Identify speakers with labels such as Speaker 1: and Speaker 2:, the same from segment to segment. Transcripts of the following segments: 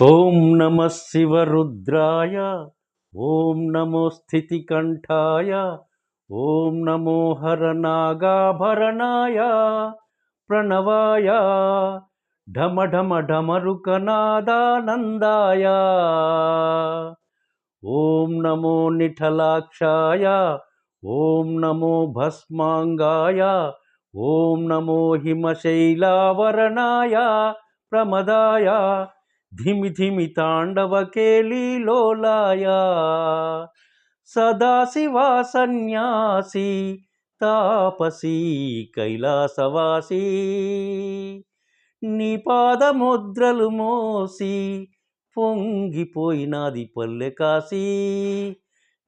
Speaker 1: ఓం నమ శివరుద్రాయ ఓం నమో స్థితికంఠాయ ఓం నమో హరనాగాభరణాయ ప్రణవాయ ఢమ ఢమ ఢమరుకనాదానందాయ. ఓం నమో నిఠలాక్షాయ ఓం నమో భస్మాంగాయ ఓం నమో హిమశైలావరణాయ ప్రమదాయ ధిమి ధిమి తాండవ కేలీలోలాయ సదాశివా సన్యాసి తాపసీ కైలాసవాసి. నీ పాదముద్రలు మోసి పొంగిపోయినది పల్లె కాసి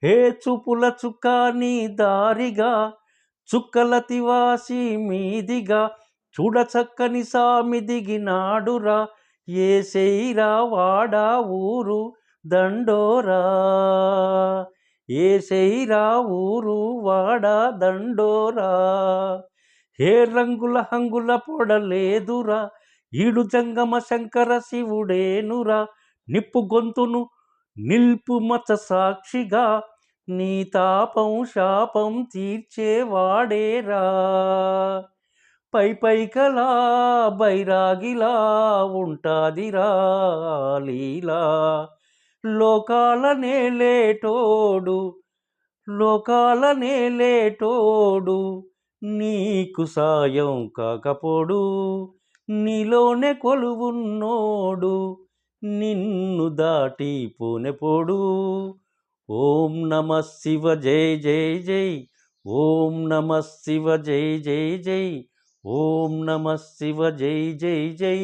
Speaker 1: హే చూపుల చుక్క నీ దారిగా చుక్కలతివాసి మీదిగా చూడచక్కని సామి దిగినాడురా ఏ శైరా వాడా ఊరు దండోరా? ఏ శైరా ఊరు వాడా దండోరా? హే రంగుల హంగుల పొడలేదురా ఈడు జంగమ శంకర శివుడేనురా. నిప్పు గొంతును నిల్పు మత సాక్షిగా నీ తాపం శాపం తీర్చేవాడేరా. పై పైకలా బైరాగిలా ఉంటాదిరా లీలా. లోకాల నేలేటోడు లోకాల నేలేటోడు నీకు సాయం కాకపోడు నీలోనే కొలువున్నోడు నిన్ను దాటి పోనెపోడు. ఓం నమ శివ జై జై జై ఓం నమ శివ జై జై జై ఓం నమ శివ జై జై జై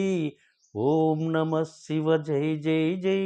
Speaker 1: ఓం నమ శివ జై జై జై.